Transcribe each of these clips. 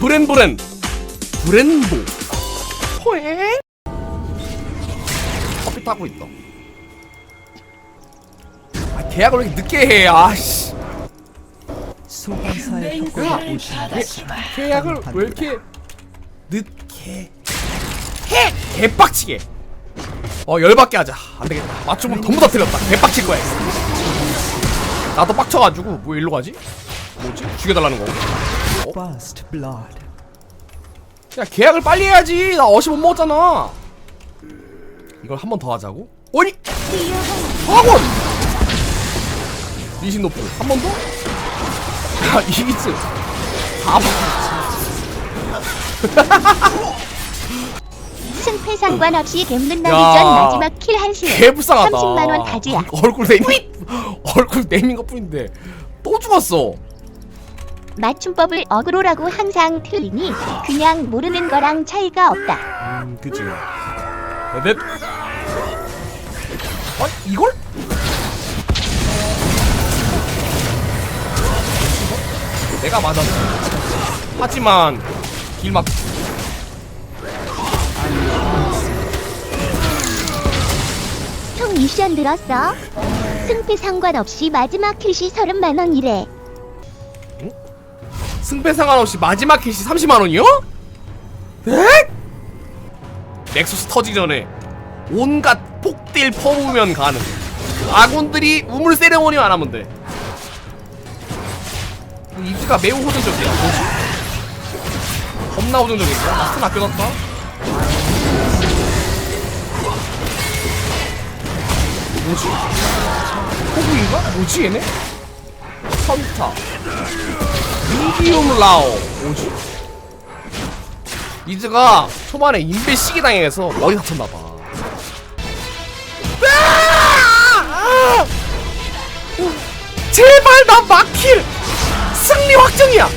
브렌브렌 브렌보. 호에 커피 타고 있다 아 계약을 왜 이렇게 늦게 해 아씨. 소환사의 협곡에 오신 계약을 왜 이렇게 늦게 해? 개빡치게. 어 열받게 하자. 안되겠다. 맞춤은 전부 다 틀렸다. 개빡칠 거야 나도 빡쳐가지고 뭐 일로 가지? 뭐지? 죽여달라는 거고? Blood. 야 계약을 빨리 해야지. 나 어시 못 먹었잖아. 이걸 한 번 더 하자고? 아니 학원! 리신 노프 한번 더? 야 이기츠 4번 승패 상관 없이 갬눈 야. 나기 전 마지막 킬 한시에 개불쌍하다. 30만원 가지야. 얼굴 네이밍 얼굴 네이밍 것 뿐인데 또 죽었어. 맞춤법을 어그로라고 항상 틀리니 그냥 모르는 거랑 차이가 없다. 음 그치. 넷 아, 이걸? 내가 맞았어 하지만 길막 미션 들었어? 승패 상관없이 마지막 킬시 30만 원이래 승패 상관없이 마지막 킷이 30만 원이요? 네? 넥서스 터지기 전에 온갖 폭딜 퍼부으면 가능 아군들이 우물 세레모니 안 하면 돼 이즈가 매우 호전적이야 뭐지? 겁나 호전적인데? 마스터는 아껴놨다 뭐지? 호구인가? 뭐지 얘네? 선타 미디움 라오 뭐지? 이즈가 초반에 인베 시기 당해서 머리 다쳤나봐 아! 제발 나 막힐 승리 확정이야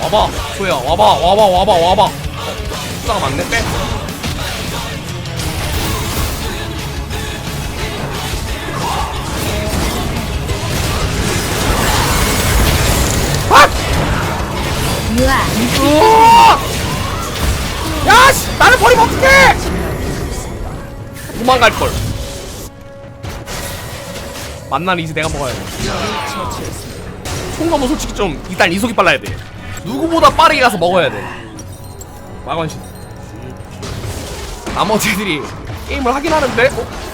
와봐 소야 와봐 와봐 와봐 와봐 숫자가 많네 빼 야, 씨, 나를 버리면 어떡해! 도망갈 걸. 만난 이제 내가 먹어야 돼. 총검은 솔직히 좀 일단 이속이 빨라야 돼. 누구보다 빠르게 가서 먹어야 돼. 마건신. 나머지 애들이 게임을 하긴 하는데. 어?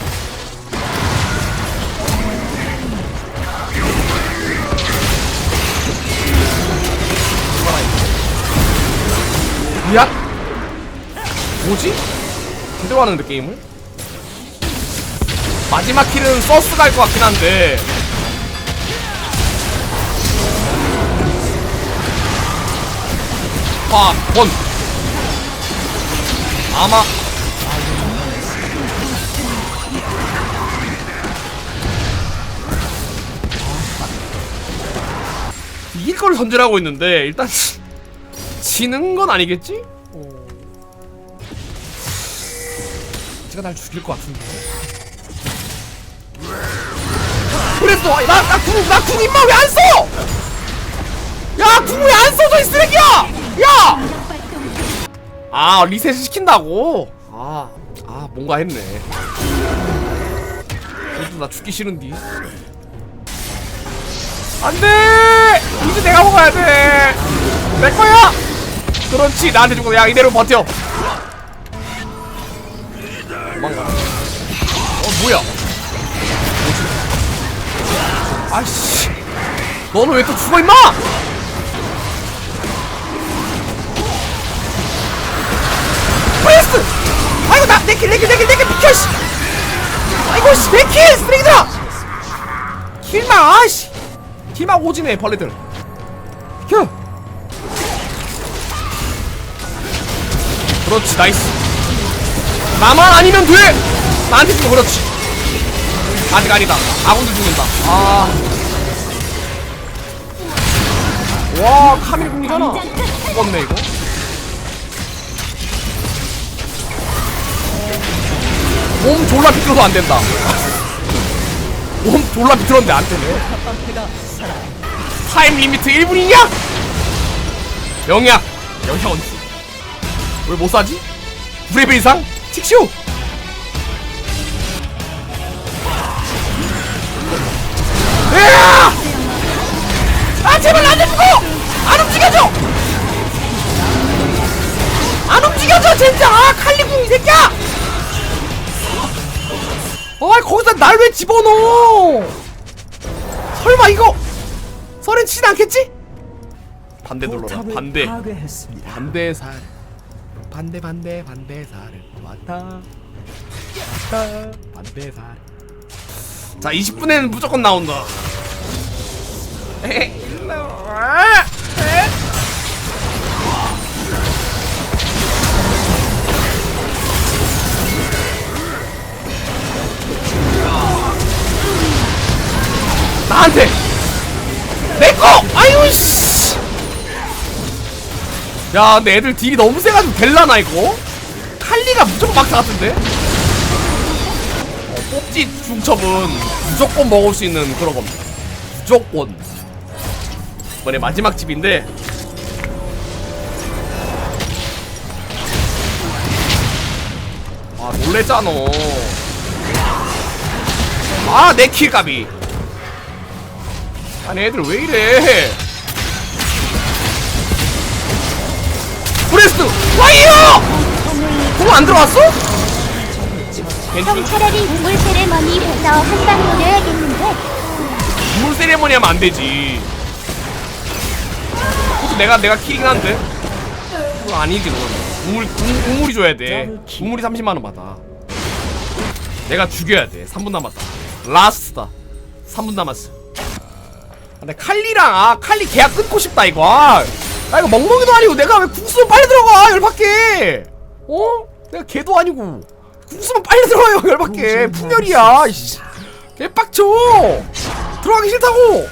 야! 뭐지? 제대로 하는데 게임을? 마지막 킬은 서스 갈 것 같긴 한데 아, 번 아마 이길 걸 전제하고 있는데 일단 지는 건 아니겠지? 어. 제가 날 죽일 것 같은데. 그랬어. 나 나 궁, 나 궁 임마 왜안 써? 야, 궁 왜 안 써져 이 쓰레기야? 야! 아, 리셋 시킨다고? 아, 아, 뭔가 했네. 그래도 나 죽기 싫은디. 안 돼! 이제 내가 먹어야 돼! 내 거야! 그렇지, 나한테 주고, 야, 이대로 버텨! 도망가. 어, 뭐야? 아이씨. 너는 왜 또 죽어, 임마! 프레스! 아이고, 나, 내 킬, 내 킬, 내 킬, 내킬 비켜, 씨! 아이고, 씨, 내 킬! 쓰레기들아! 킬마, 아이씨! 킬마 오지네, 벌레들. 켜! 그렇지 나이스. 나만 아니면 돼! 나한테 주면 그렇지. 아직 아니다. 아군들 죽는다. 아와 카밀 궁이잖아. 죽었네 이거. 몸 졸라 비켜도 안 된다. 몸 졸라 비틀었는데 안 되네. 타임 리미트 1분이냐? 영약 언제 왜 못 사지? 9레벨 이상? 틱쇼 으아! 아 제발 나한테 죽어! 안 움직여줘! 안 움직여줘 진짜! 아 칼리궁 이 새끼야! 아 거기다 날 왜 집어넣어? 설마 이거 설엔 치진 않겠지? 반대 눌러라 포탑을 반대 파괴했습니다. 반대 살 반대 반대 반대살 왔다. 왔다. 반대살 자 20분에는 무조건 나온다. 에헤, 일로 와. 에? 나한테! 내꺼 아유 씨 야, 근데 애들 딜이 너무 세가지고 될라나 이거? 칼리가 무조건 막사 같은데? 어, 뽑지 중첩은 무조건 먹을 수 있는 그런 겁니다. 무조건. 이번에 마지막 집인데. 아, 놀랬잖아. 아, 내 킬값이. 아니, 애들 왜 이래? 브레스트 와이어! 공안 들어왔어? 형 차라리 우물 세레머니 해서 한방 노려야겠는데 물 세레머니 하면 안 되지. 그것도 내가 내가 키긴 한데. 그거 아니지 그건. 우물 우- 우물이 줘야 돼. 우물이 30만 원 받아. 내가 죽여야 돼. 3분 남았다. 라스트다. 3분 남았어. 근데 칼리랑 아 칼리 계약 끊고 싶다 이거. 아 이거 멍멍이도 아니고 내가 왜 궁수면 빨리 들어가 열받게. 어? 내가 개도 아니고 궁수면 빨리 들어가요 열받게. 풍열이야. 이씨. 개빡쳐. 들어가기 싫다고.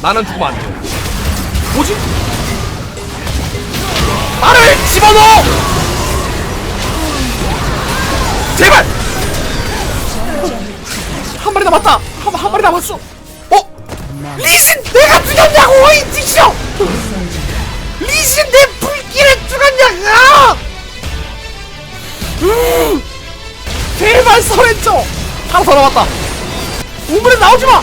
나는 죽으면 안 돼. 뭐지? 나를 집어넣어! 제발! 한 마리 남았다! 한, 한 마리 남았어! 어? 리신 내가 죽였냐고! 이 딕쇼! 리신 내 불길을 죽였냐고! 음! 제발 설했죠! 하나 더 남았다! 우물에 나오지마!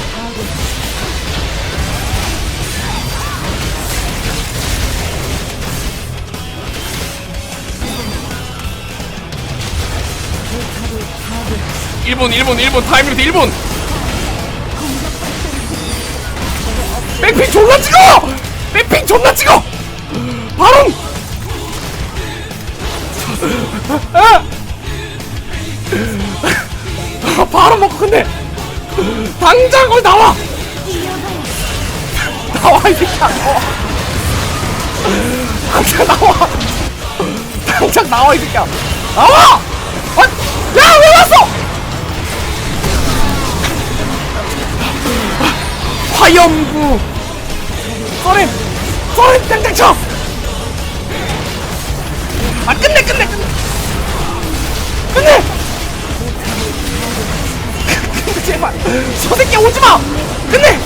일분일분일분 타이밍 1분 백핑 존나 찍어! 백핑 존나 찍어! 바로! 아! 아, 바로 먹고 근데 당장 거기 나와! 나와 이 새끼야 나와 당장 나와 당장 나와 이 새끼야 나와! 아, 야왜 왔어! 화염구 쏘렘 쏘렘 땅땅 쳐! 아 끝내 끝내 끝내! 끝내! 제발 저 새끼 오지마! 끝내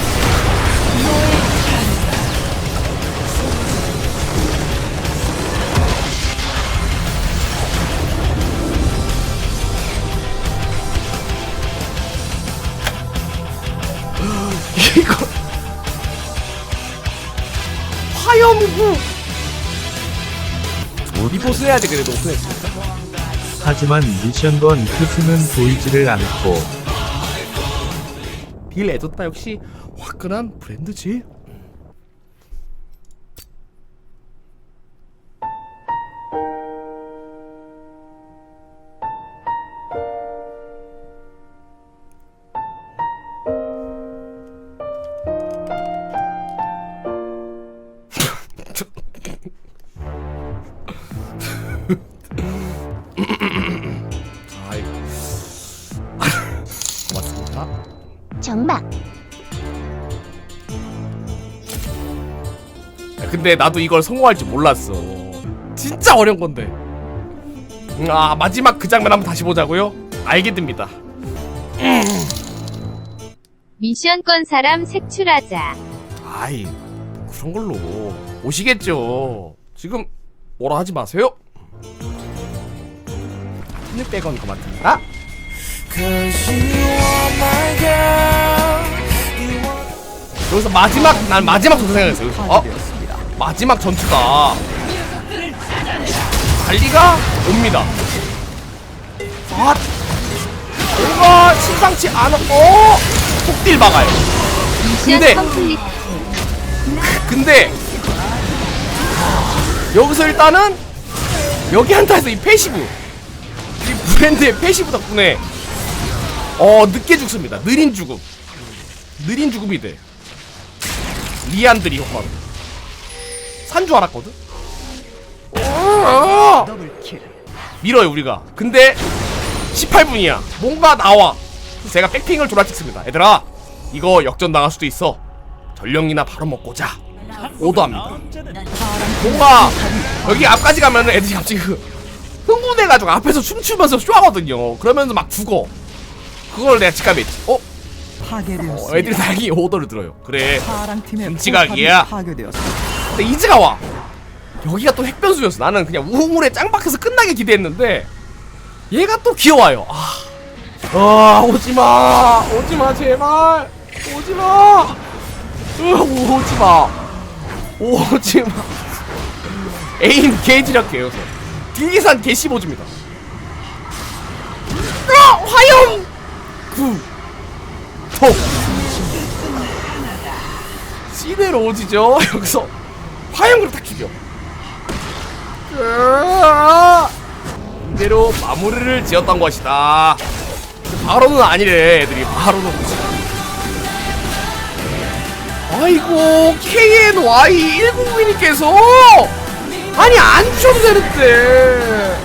화염구 리포스 해야지 그래도. 오픈했으니까 하지만 미션건 크스는 보이지를 않고. 딜 애줬다 역시. 화끈한 브랜드지 아이고 고맙습니다 야, 근데 나도 이걸 성공할 줄 몰랐어. 진짜 어려운 건데. 음, 아 마지막 그 장면 한번 다시 보자고요. 알게 됩니다. 미션 건 사람 색출하자. 아이 그런 걸로 오시겠죠. 지금 뭐라 하지 마세요. 1600원 그만 듭니다. 여기서 마지막 난 마지막 전투 생각했어요. 여기서. 어? 마지막 전투다. 달리가 옵니다. 아, 뭔가 심상치 않아. 어, 폭딜 막아요. 미션 근데-. 근데 여기서 일단은 여기 한타에서 이 패시브, 이 브랜드의 패시브 덕분에 어 늦게 죽습니다. 느린 죽음, 느린 죽음이 돼. 리안드리 효과로 산 줄 알았거든. 어! 밀어요 우리가. 근데 18분이야. 뭔가 나와. 그래서 제가 백핑을 졸라 찍습니다. 얘들아 이거 역전 당할 수도 있어. 전령이나 바로 먹고 자 오도합니다 뭔가 여기 앞까지 가면은 애들이 갑자기 그 흥분해가지고 앞에서 춤추면서 쇼하거든요 그러면서 막 죽어 그걸 내가 직감했지 어? 어. 애들이 다행히 오더를 들어요 그래 김치각이야. 근데 이즈가 와. 여기가 또 핵변수였어. 나는 그냥 우물에 짱박혀서 끝나게 기대했는데 얘가 또 귀여워요. 아, 아 오지 마, 오지 마 제발, 오지 마, 으, 오지 마, 오지 마. 에임 개지력해요. 저. 딜기산 개 15줍니다. 아, 화염 구, 톡. 시대로 오지죠 여기서 화염으로 딱 죽여 으아! 이대로 마무리를 지었던 것이다 바로는 아니래 애들이 바로는 아이고 KNY 199님께서 아니 안 주셔도 되는데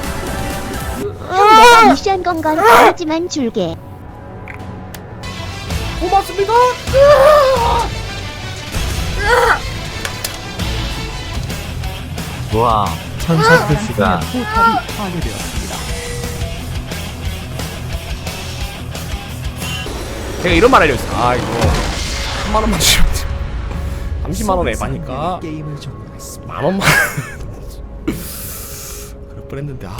내가 미션 건건 하지만 줄게. 고맙습니다! 와, 천사 포탑이 파괴되었습니다. 제가 이런 말 하려 했어 아 이거 3만원만 주시면 돼 30만 원 에바니까 게임을. 만 원만 그럴 뻔했는데 아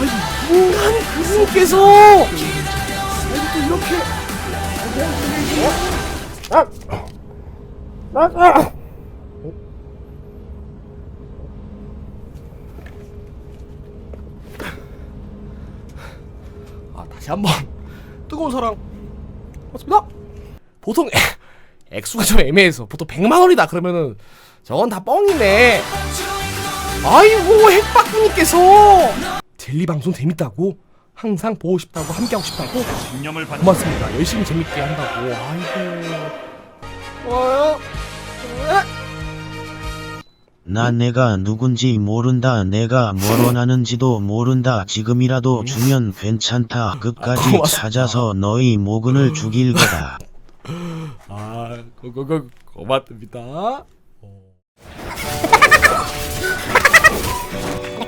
아니 인간 그분께서 아니 또 이렇게 어? 아! 아! 아! 아 다시 한번 뜨거운 사랑 맞습니다 보통 액수가 좀 애매해서 보통 100만 원이다 그러면은 저건 다 뻥이네. 아이고 핵박구님께서 젤리 방송 재밌다고 항상 보고 싶다고 함께하고 싶다고 고맙습니다. 열심히 재밌게 한다고. 아이고. 좋아요. 나 내가 누군지 모른다. 내가 뭘 원하는지도 모른다. 지금이라도 주면 괜찮다. 끝까지 고맙습니다. 찾아서 너희 모근을 죽일 거다. 아, 고고고 고맙습니다.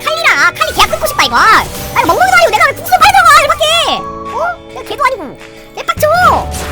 칼리라 칼리 계약 끊고 싶다 이거. 아니 멍멍이도 아니고 내가 왜 풍선 빨아가 이렇게? 어? 내가 걔도 아니고. 내 빡쳐.